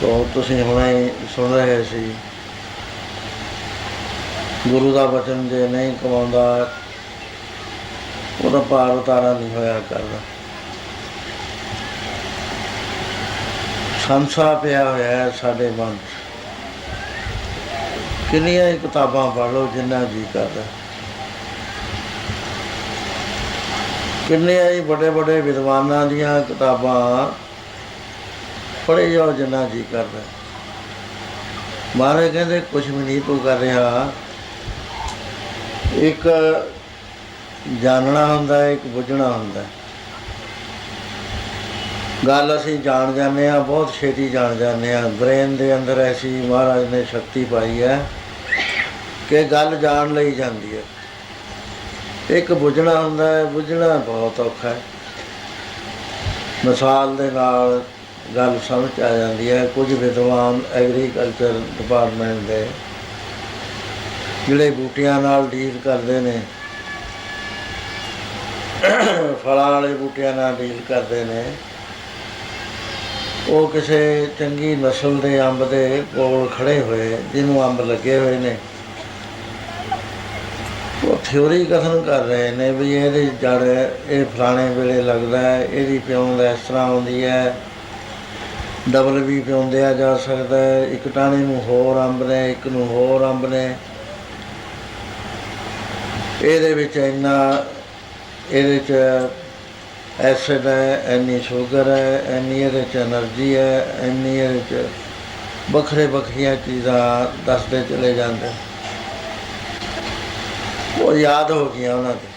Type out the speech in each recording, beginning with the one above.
ਤੋਂ ਤੁਸੀਂ ਹੁਣੇ ਸੁਣ ਰਹੇ ਸੀ, ਗੁਰੂ ਦਾ ਵਚਨ ਜੇ ਨਹੀਂ ਕਮਾਉਂਦਾ, ਉਹਦਾ ਪਾਰ ਉਤਾਰਾ ਨਹੀਂ ਹੋਇਆ ਕਰਦਾ। ਸੰਸਾ ਪਿਆ ਹੋਇਆ ਹੈ ਸਾਡੇ ਮਨ 'ਚ। ਕਿੰਨੀਆਂ ਹੀ ਕਿਤਾਬਾਂ ਪੜ੍ਹ ਲਓ, ਜਿੰਨਾ ਜੀ ਕਰਦਾ। ਕਿੰਨੇ ਹੀ ਵੱਡੇ ਵੱਡੇ ਵਿਦਵਾਨਾਂ ਦੀਆਂ ਕਿਤਾਬਾਂ ਪੜ੍ਹੇ ਜਾਓ ਜਿੰਨਾ ਜੀ ਕਰਦਾ। ਮਹਾਰਾਜ ਕਹਿੰਦੇ ਕੁਝ ਵੀ ਨਹੀਂ ਤੂੰ ਕਰ ਰਿਹਾ। ਇੱਕ ਜਾਣਨਾ ਹੁੰਦਾ ਹੈ ਇੱਕ ਬੁੱਝਣਾ ਹੁੰਦਾ। ਹੈ ਗੱਲ ਅਸੀਂ ਜਾਣ ਜਾਂਦੇ ਆ ਬਹੁਤ ਛੇਤੀ ਜਾਣ ਜਾਂਦੇ ਆ ਬ੍ਰੇਨ ਦੇ ਅੰਦਰ ਐਸੀ ਮਹਾਰਾਜ ਨੇ ਸ਼ਕਤੀ ਪਾਈ ਹੈ ਕਿ ਗੱਲ ਜਾਣ ਲਈ ਜਾਂਦੀ ਹੈ। ਇੱਕ ਬੁੱਝਣਾ ਹੁੰਦਾ ਹੈ, ਬੁੱਝਣਾ ਬਹੁਤ ਔਖਾ ਹੈ। ਮਿਸਾਲ ਦੇ ਨਾਲ ਗੱਲ ਸਮਝ ਆ ਜਾਂਦੀ ਹੈ। ਕੁਝ ਵਿਦਵਾਨ ਐਗਰੀਕਲਚਰ ਡਿਪਾਰਟਮੈਂਟ ਦੇ ਜਿਹੜੇ ਬੂਟਿਆਂ ਨਾਲ ਡੀਲ ਕਰਦੇ ਨੇ, ਫਲਾਂ ਵਾਲੇ ਬੂਟਿਆਂ ਨਾਲ ਡੀਲ ਕਰਦੇ ਨੇ, ਉਹ ਕਿਸੇ ਚੰਗੀ ਨਸਲ ਦੇ ਅੰਬ ਦੇ ਕੋਲ ਖੜੇ ਹੋਏ, ਜਿਹਨੂੰ ਅੰਬ ਲੱਗੇ ਹੋਏ ਨੇ, ਉਹ ਥਿਉਰੀ ਕਥਨ ਕਰ ਰਹੇ ਨੇ ਵੀ ਇਹਦੇ ਜੜ, ਇਹ ਫਲਾਣੇ ਵੇਲੇ ਲੱਗਦਾ ਹੈ, ਇਹਦੀ ਪਿਉਂਦ ਇਸ ਤਰ੍ਹਾਂ ਆਉਂਦੀ ਹੈ ਡਬਲ ਵੀ ਪਿਉਂਦਿਆ ਜਾ ਸਕਦਾ ਹੈ ਇੱਕ ਟਾਣੇ ਨੂੰ ਹੋਰ ਅੰਬ ਨੇ, ਇੱਕ ਨੂੰ ਹੋਰ ਅੰਬ ਨੇ। ਇਹਦੇ ਵਿੱਚ ਇੰਨਾ, ਇਹਦੇ ਚ ਐਸਿਡ ਹੈ ਐਨੀ ਸ਼ੂਗਰ ਹੈ ਐਨੀ ਇਹਦੇ ਚ એનર્ਜੀ ਹੈ ਐਨੀ ਇਹਦੇ ਚ ਵੱਖਰੇ ਵੱਖਰੀਆਂ ਚੀਜ਼ਾਂ ਦੱਸਦੇ ਚਲੇ ਜਾਂਦੇ। ਉਹ ਯਾਦ ਹੋ ਗਿਆ ਉਹਨਾਂ ਦੇ।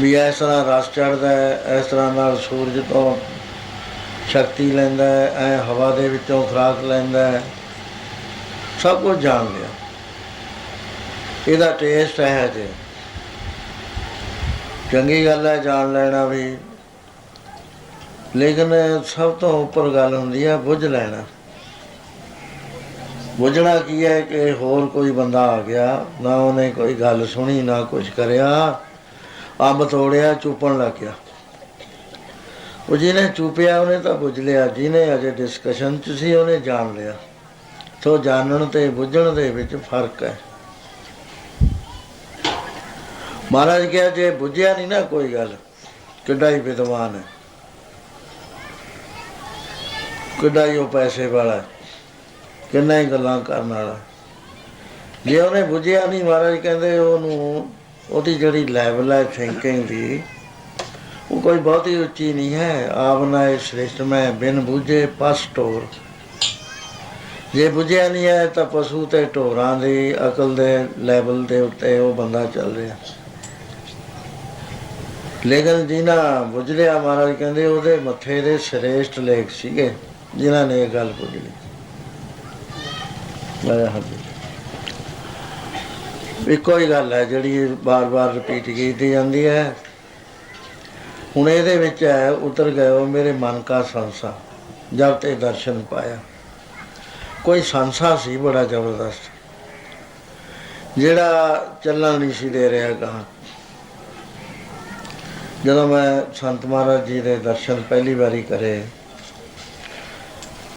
ਵੀ ਇਸ ਤਰ੍ਹਾਂ ਰਸ ਚੜਦਾ ਹੈ, ਇਸ ਤਰ੍ਹਾਂ ਨਾਲ ਸੂਰਜ ਤੋਂ ਸ਼ਕਤੀ ਲੈਂਦਾ ਹੈ, ਐ ਹਵਾ ਦੇ ਵਿੱਚੋਂ ਖੁਰਾਕ ਲੈਂਦਾ ਹੈ। ਸਭ ਕੁਝ ਜਾਣ ਲਿਆ। ਇਹਦਾ ਟੇਸਟ ਹੈ। ਜੇ ਚੰਗੀ ਗੱਲ ਹੈ ਜਾਣ ਲੈਣਾ ਵੀ। ਲੇਕਿਨ ਸਭ ਤੋਂ ਉੱਪਰ ਗੱਲ ਹੁੰਦੀ ਹੈ ਬੁੱਝ ਲੈਣਾ। ਬੁੱਝਣਾ ਕੀ ਹੈ ਕਿ ਹੋਰ ਕੋਈ ਬੰਦਾ ਆ ਗਿਆ, ਨਾ ਉਹਨੇ ਕੋਈ ਗੱਲ ਸੁਣੀ, ਨਾ ਕੁਝ ਕਰਿਆ। ਅੰਬ ਤੋੜਿਆ, ਚੁੱਪਣ ਲੱਗ ਗਿਆ। ਉਹ ਜਿਹਨੇ ਚੁੱਪਿਆ, ਉਹਨੇ ਤਾਂ ਬੁੱਝ ਲਿਆ। ਜਿਹਨੇ ਅਜੇ ਡਿਸਕਸ਼ਨ ਚ ਸੀ, ਉਹਨੇ ਜਾਣ ਲਿਆ। ਸੋ ਜਾਣਨ ਤੇ ਬੁੱਝਣ ਦੇ ਵਿੱਚ ਫ਼ਰਕ ਹੈ। ਮਹਾਰਾਜ ਕਿਹਾ, ਜੇ ਬੁੱਝਿਆ ਨਹੀਂ ਨਾ ਕੋਈ ਗੱਲ, ਕਿੱਡਾ ਹੀ ਵਿਦਵਾਨ ਹੈ। ਕਿੱਡਾ ਹੀ ਉਹ ਪੈਸੇ ਵਾਲਾ ਹੈ। ਕਿੰਨਾ ਹੀ ਗੱਲਾਂ ਕਰਨ ਵਾਲਾ ਜੇ ਉਹਨੇ ਬੁੱਝਿਆ ਨਹੀਂ ਮਹਾਰਾਜ ਕਹਿੰਦੇ, ਉਹਨੂੰ, ਉਹਦੀ ਜਿਹੜੀ ਲੈਵਲ ਹੈ ਥਿੰਕਿੰਗ ਦੀ ਉਹ ਕੋਈ ਬਹੁਤੀ ਉੱਚੀ ਨਹੀਂ ਹੈ। ਆਪਨਾ ਇਹ ਮੈਂ ਬਿਨ ਬੁਝੇ ਪਸ ਟੋਰ ਜੇ ਬੁਝਿਆ ਨਹੀਂ ਹੈ ਤਾਂ ਪਸ਼ੂ ਤੇ ਢੋਰਾਂ ਦੀ ਅਕਲ ਦੇ ਲੈਵਲ ਦੇ ਉੱਤੇ ਉਹ ਬੰਦਾ ਚੱਲ ਰਿਹਾ। ਲੇਕਿਨ ਜਿਨ੍ਹਾਂ ਬੁੱਝ ਮਹਾਰਾਜ ਕਹਿੰਦੇ, ਉਹਦੇ ਮੱਥੇ ਦੇ ਸ੍ਰੇਸ਼ਟ ਲੇਖ ਸੀਗੇ, ਜਿਨ੍ਹਾਂ ਨੇ ਇਹ ਗੱਲ ਬੁੱਝ ਲਈ। ਮੈਂ ਹੱਥ। ਇੱਕੋ ਹੀ ਗੱਲ ਹੈ ਜਿਹੜੀ ਬਾਰ-ਬਾਰ ਰਿਪੀਟ ਕੀਤੀ ਜਾਂਦੀ ਹੈ। ਹੁਣ ਇਹਦੇ ਵਿੱਚ ਹੈ ਉਤਰ ਗਏ ਮੇਰੇ ਮਨ ਕਾ ਸੰਸਾ। ਜਦ ਤੇ ਦਰਸ਼ਨ ਪਾਇਆ। ਕੋਈ ਸੰਸਾ ਸੀ ਬੜਾ ਜ਼ਬਰਦਸਤ। ਜਿਹੜਾ ਚੱਲਣ ਨਹੀਂ ਸੀ ਦੇ ਰਿਹਾ ਕਹਾ ਜਦੋਂ ਮੈਂ ਸੰਤ ਮਹਾਰਾਜ ਜੀ ਦੇ ਦਰਸ਼ਨ ਪਹਿਲੀ ਵਾਰੀ ਕਰੇ